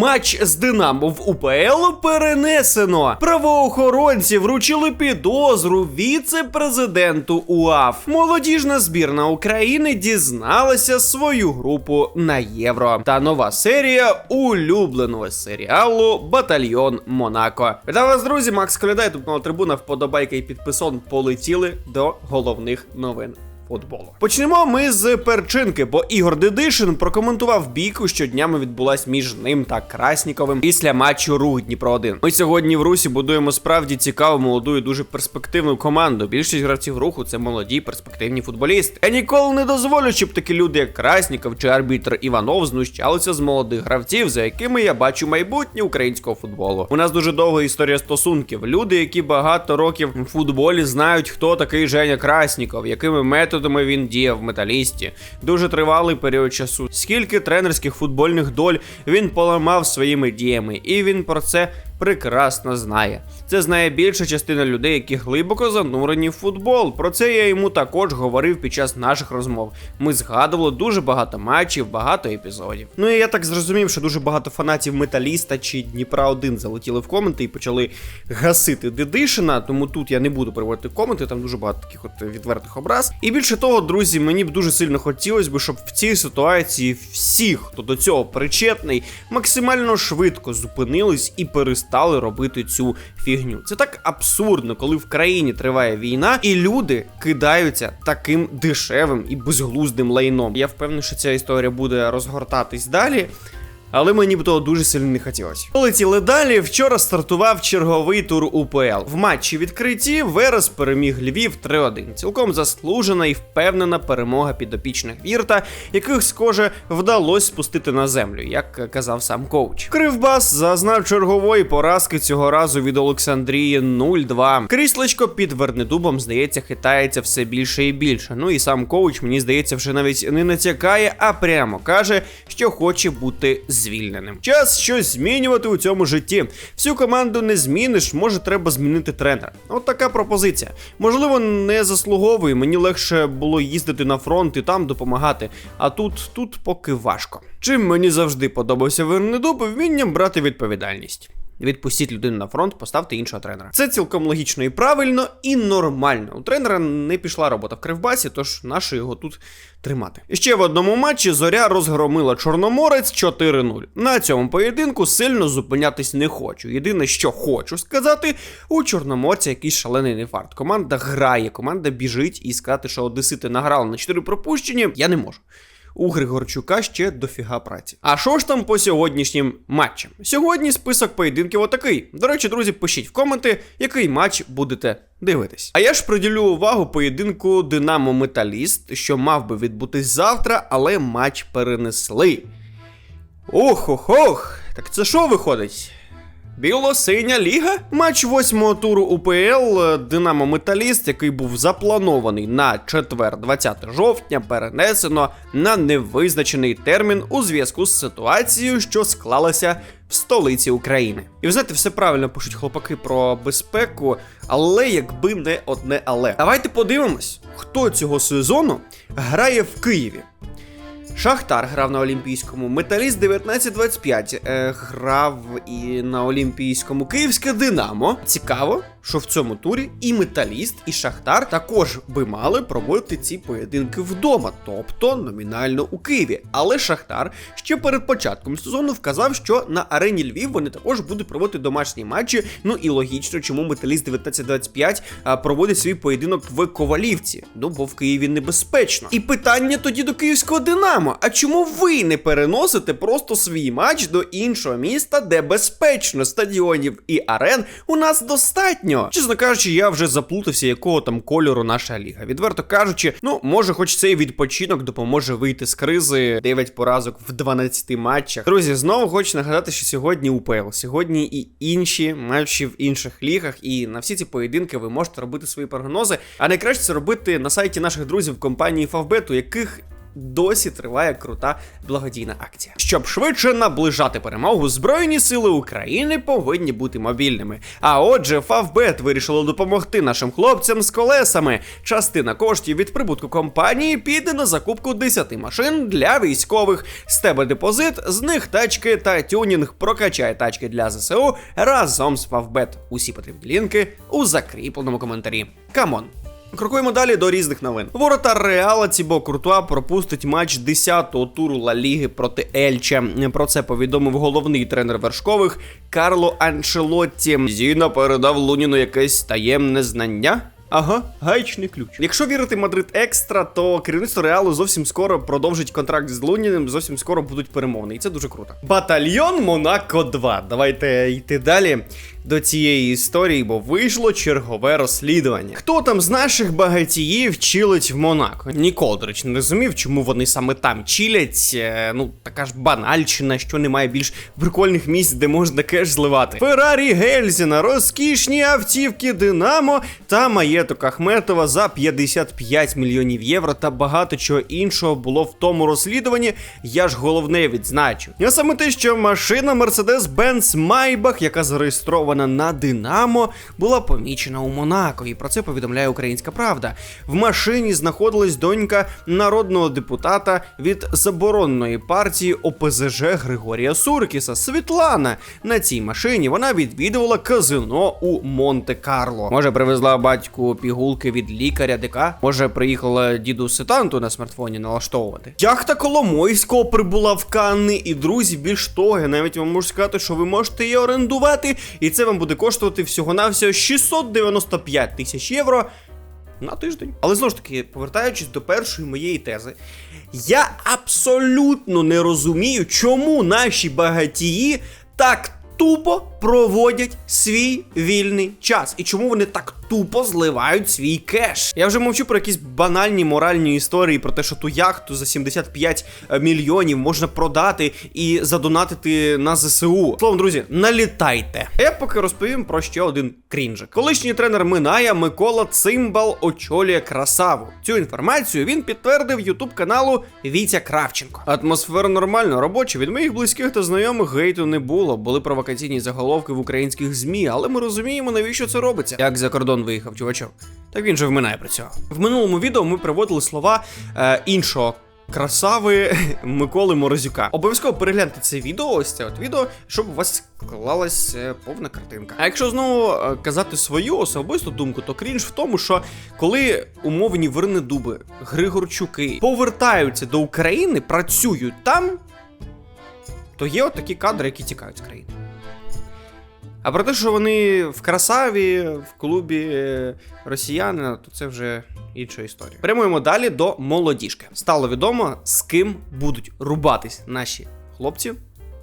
Матч з Динамо в УПЛ перенесено. Правоохоронці вручили підозру віце-президенту УАФ. Молодіжна збірна України дізналася свою групу на євро. Та нова серія улюбленого серіалу Батальйон Монако. Вітаю вас, друзі! Макс Колядай, тут нова трибуна, вподобайка і підписон полетіли до головних новин футболу. Почнемо ми з перчинки, бо Ігор Дедишин прокоментував бійку, що днями відбулась між ним та Красніковим після матчу Рух Дніпро 1 Ми сьогодні в Русі будуємо справді цікаву, молоду і дуже перспективну команду. Більшість гравців руху це молоді перспективні футболісти. Я ніколи не дозволю, щоб такі люди, як Красніков чи арбітр Іванов, знущалися з молодих гравців, за якими я бачу майбутнє українського футболу. У нас дуже довга історія стосунків. Люди, які багато років в футболі знають, хто такий Женя Красніков, якими методами він діяв в металісті. Дуже тривалий період часу. Скільки тренерських футбольних доль він поламав своїми діями, і він про це прекрасно знає. Це знає більша частина людей, які глибоко занурені в футбол. Про це я йому також говорив під час наших розмов. Ми згадували дуже багато матчів, багато епізодів. Ну і я так зрозумів, що дуже багато фанатів Металіста чи Дніпра 1 залетіли в коменти і почали гасити Дедишина. Тому тут я не буду приводити коменти, там дуже багато таких от відвертих образ. І більше того, друзі, мені б дуже сильно хотілося б, щоб в цій ситуації всі, хто до цього причетний, максимально швидко зупинились і перестали робити цю фігню. Це так абсурдно, коли в країні триває війна, і люди кидаються таким дешевим і безглуздим лайном. Я впевнений, що ця історія буде розгортатись далі. Але мені б того дуже сильно не хотілося. Полетіли далі. Вчора стартував черговий тур УПЛ. В матчі відкритті Верес переміг Львів 3-1. Цілком заслужена і впевнена перемога підопічних Вірта, яких, схоже, вдалося спустити на землю, як казав сам коуч. Кривбас зазнав чергової поразки цього разу від Олександрії 0-2. Кріслечко під Вернедубом, здається, хитається все більше і більше. Ну і сам коуч, мені здається, вже навіть не натякає, а прямо каже, що хоче бути звільненим. Час щось змінювати у цьому житті. Всю команду не зміниш, може треба змінити тренера. От така пропозиція. Можливо, не заслуговую. Мені легше було їздити на фронт і там допомагати. А тут, тут поки важко. Чим мені завжди подобався Вернедуб, вмінням брати відповідальність. Відпустіть людину на фронт, поставте іншого тренера. Це цілком логічно і правильно, і нормально. У тренера не пішла робота в Кривбасі, тож нащо його тут тримати. Ще в одному матчі зоря розгромила Чорноморець 4-0. На цьому поєдинку сильно зупинятись не хочу. Єдине, що хочу сказати, у Чорноморця якийсь шалений нефарт. Команда грає, команда біжить і сказати, що Одесити награли на 4 пропущені, я не можу. У Григорчука ще дофіга праці. А що ж там по сьогоднішнім матчам? Сьогодні список поєдинків отакий. До речі, друзі, пишіть в коменти, який матч будете дивитись. А я ж приділю увагу поєдинку Динамо Металіст, що мав би відбутись завтра, але матч перенесли. Ох ох ох, так це що виходить? Біло-синя ліга? Матч восьмого туру УПЛ Динамо Металіст, який був запланований на четвер, 20 жовтня, перенесено на невизначений термін у зв'язку з ситуацією, що склалася в столиці України. І ви знаєте, все правильно пишуть хлопаки про безпеку, але якби не одне але. Давайте подивимось, хто цього сезону грає в Києві. Шахтар грав на Олімпійському, Металіст 1925 е, грав і на Олімпійському Київське Динамо. Цікаво, що в цьому турі і Металіст, і Шахтар також би мали проводити ці поєдинки вдома, тобто номінально у Києві. Але Шахтар ще перед початком сезону вказав, що на арені Львів вони також будуть проводити домашні матчі. Ну і логічно, чому Металіст 1925 проводить свій поєдинок в Ковалівці. Ну бо в Києві небезпечно. І питання тоді до київського Динамо: а чому ви не переносите просто свій матч до іншого міста, де безпечно стадіонів і арен у нас достатньо? Чесно кажучи, я вже заплутався, якого там кольору наша ліга. Відверто кажучи, ну може, хоч цей відпочинок допоможе вийти з кризи 9 поразок в 12 матчах. Друзі, знову хочу нагадати, що сьогодні УПЛ, сьогодні і інші матчі в інших лігах, і на всі ці поєдинки ви можете робити свої прогнози. А найкраще це робити на сайті наших друзів компанії Favbet, у яких досі триває крута благодійна акція. Щоб швидше наближати перемогу, Збройні сили України повинні бути мобільними. А отже, Фавбет вирішило допомогти нашим хлопцям з колесами. Частина коштів від прибутку компанії піде на закупку 10 машин для військових. З тебе депозит, з них тачки та тюнінг. Прокачай тачки для ЗСУ разом з Фавбет. Усі потрібні лінки у закріпленому коментарі. Камон! Крокуємо далі до різних новин. Воротар Реала Цібо Куртуа пропустить матч 10-го туру Ла Ліги проти Ельче. Про це повідомив головний тренер вершкових Карло Анчелотті. Зіна передав Луніну якесь таємне знання. Ага, гаечний ключ. Якщо вірити Мадрид Екстра, то керівництво Реалу зовсім скоро продовжить контракт з Луніним, зовсім скоро будуть перемовини, і це дуже круто. Батальйон Монако 2. Давайте йти далі до цієї історії, бо вийшло чергове розслідування. Хто там з наших багатіїв чилить в Монако? Ніколи, до речі, не розумів, чому вони саме там чилять. Е, ну, така ж банальщина, що немає більш прикольних місць, де можна кеш зливати. Феррарі Гельзіна, розкішні автівки Динамо та маєток Ахметова за 55 мільйонів євро та багато чого іншого було в тому розслідуванні. Я ж головне відзначу. А саме те, що машина Mercedes-Benz Maybach, яка зареєстрована на Динамо, була помічена у Монако. І про це повідомляє Українська Правда. В машині знаходилась донька народного депутата від забороненої партії ОПЗЖ Григорія Суркіса Світлана. На цій машині вона відвідувала казино у Монте-Карло. Може, привезла батьку пігулки від лікаря ДК? Може, приїхала діду сетанту на смартфоні налаштовувати? Яхта Коломойського прибула в Канни, і друзі, більш того, навіть вам можу сказати, що ви можете її орендувати, і це вам буде коштувати всього-навсього 695 тисяч євро на тиждень. Але знову ж таки, повертаючись до першої моєї тези, я абсолютно не розумію, чому наші багатії так тупо проводять свій вільний час і чому вони так тупо зливають свій кеш. Я вже мовчу про якісь банальні моральні історії про те, що ту яхту за 75 мільйонів можна продати і задонатити на ЗСУ. Словом, друзі, налітайте. А Я поки розповім про ще один крінжик. Колишній тренер Миная Микола Цимбал очолює красаву. Цю інформацію він підтвердив ютуб каналу Вітя Кравченко. Атмосфера нормальна, робоча. Від моїх близьких та знайомих гейту не було. Були провокаційні заголовки в українських змі, але ми розуміємо, навіщо це робиться. Як за кордон виїхав чувачок. Так він же в мене працював. В минулому відео ми приводили слова е, іншого. Красави Миколи Морозюка. Обов'язково перегляньте це відео, ось це от відео, щоб у вас склалась е, повна картинка. А якщо знову е, казати свою особисту думку, то крінж в тому, що коли умовні Вернедуби, Григорчуки повертаються до України, працюють там, то є от такі кадри, які тікають з країни. А про те, що вони в красаві, в клубі е, росіянина, то це вже інша історія. Прямуємо далі до молодіжки. Стало відомо, з ким будуть рубатись наші хлопці.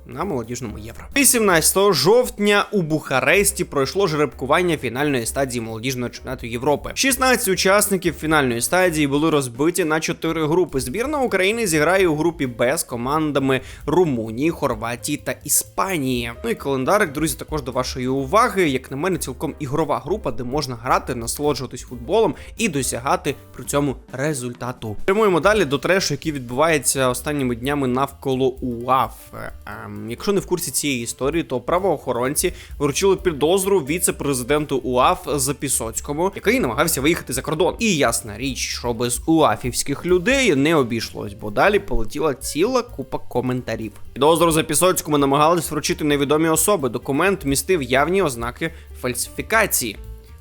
На молодіжному євро 18 жовтня у Бухаресті пройшло жеребкування фінальної стадії молодіжного чемпіонату Європи. 16 учасників фінальної стадії були розбиті на 4 групи. Збірна України зіграє у групі Б з командами Румунії, Хорватії та Іспанії. Ну і календарик, друзі, також до вашої уваги. Як на мене, цілком ігрова група, де можна грати, насолоджуватись футболом і досягати при цьому результату. Прямуємо далі до трешу, який відбувається останніми днями навколо УАФ. Якщо не в курсі цієї історії, то правоохоронці вручили підозру віце-президенту УАФ Запісоцькому, який намагався виїхати за кордон. І ясна річ, що без уафівських людей не обійшлось, бо далі полетіла ціла купа коментарів. Підозру Запісоцькому намагались вручити невідомі особи. Документ містив явні ознаки фальсифікації.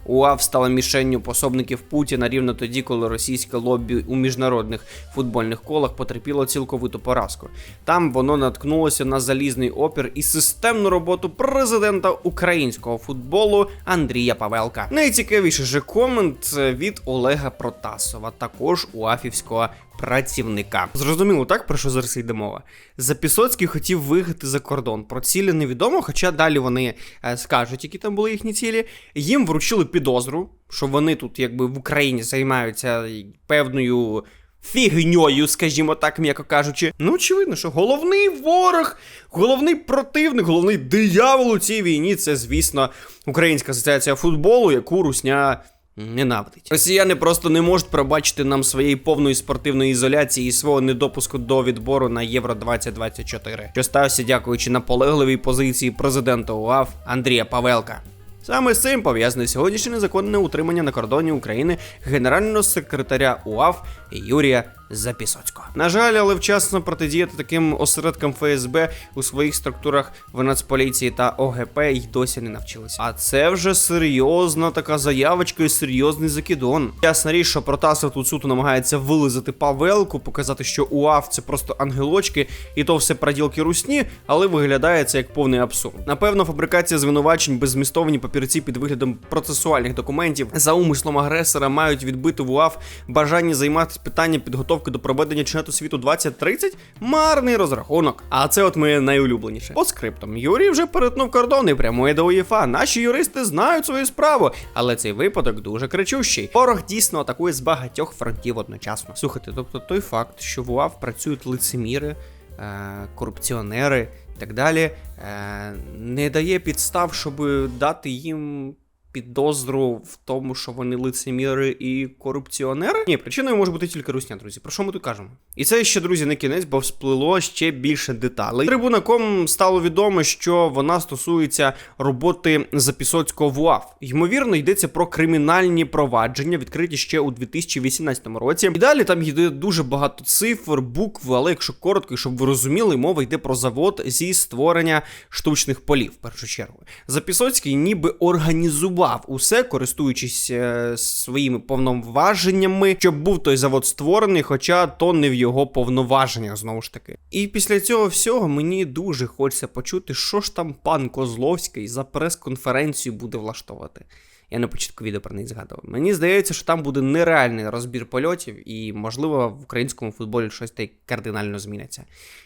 УАФ стала мішенню пособників Путіна рівно тоді, коли російське лобі у міжнародних футбольних колах потерпіло цілковиту поразку. Там воно наткнулося на залізний опір і системну роботу президента українського футболу Андрія Павелка. Найцікавіший же комент від Олега Протасова, також уафівського працівника. Зрозуміло, так про що зараз йде мова. Запісоцький хотів виїхати за кордон. Про цілі невідомо, хоча далі вони е, скажуть, які там були їхні цілі. Їм вручили підозру, що вони тут, якби в Україні, займаються певною. Фігньою, скажімо так, м'яко кажучи. Ну, очевидно, що головний ворог, головний противник, головний диявол у цій війні це, звісно, Українська асоціація футболу, яку русня Ненавидить. Росіяни просто не можуть пробачити нам своєї повної спортивної ізоляції і свого недопуску до відбору на Євро 2024, що стався дякуючи наполегливій позиції президента УАФ Андрія Павелка. Саме з цим пов'язане сьогоднішнє незаконне утримання на кордоні України генерального секретаря УАФ Юрія Запісоцького. На жаль, але вчасно протидіяти таким осередкам ФСБ у своїх структурах в Нацполіції та ОГП й досі не навчилися. А це вже серйозна така заявочка і серйозний закидон. Ясна річ, що Протасов тут суто намагається вилизати Павелку, показати, що УАФ це просто ангелочки, і то все проділки русні, але виглядає це як повний абсурд. Напевно, фабрикація звинувачень беззмістовні папірці під виглядом процесуальних документів за умислом агресора мають відбити в УАФ бажання займатися питанням підготовки до проведення чемпіонату світу 2030 марний розрахунок. А це от моє найулюбленіше. По скриптам Юрій вже перетнув кордон і прямує до УЄФА. Наші юристи знають свою справу, але цей випадок дуже кричущий. Ворог дійсно атакує з багатьох фронтів одночасно. Слухайте, тобто той факт, що в УАФ працюють лицеміри, е, корупціонери і так далі, е, не дає підстав, щоб дати їм. Підозру в тому, що вони лицеміри і корупціонери? Ні, причиною може бути тільки русня, друзі. Про що ми тут кажемо? І це ще, друзі, не кінець, бо всплило ще більше деталей. Трибунаком стало відомо, що вона стосується роботи Запісоцького в УАФ. Ймовірно, йдеться про кримінальні провадження, відкриті ще у 2018 році. І далі там йде дуже багато цифр, букв, але якщо коротко, щоб ви розуміли, мова йде про завод зі створення штучних полів, в першу чергу. Запісоцький ніби організував усе, користуючись е, своїми повноваженнями, щоб був той завод створений, хоча то не в його повноваженнях знову ж таки. І після цього всього мені дуже хочеться почути, що ж там пан Козловський за прес-конференцію буде влаштовувати. Я на початку відео про неї згадував. Мені здається, що там буде нереальний розбір польотів, і, можливо, в українському футболі щось так кардинально зміниться.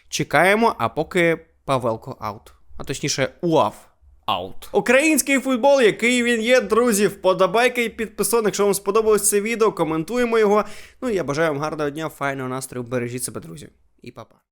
Чекаємо, а поки Павелко аут. А точніше, УАФ аут. Український футбол, який він є, друзі, вподобайка і підписон. Якщо вам сподобалось це відео, коментуємо його. Ну я бажаю вам гарного дня, файного настрою, бережіть себе, друзі. І па-па.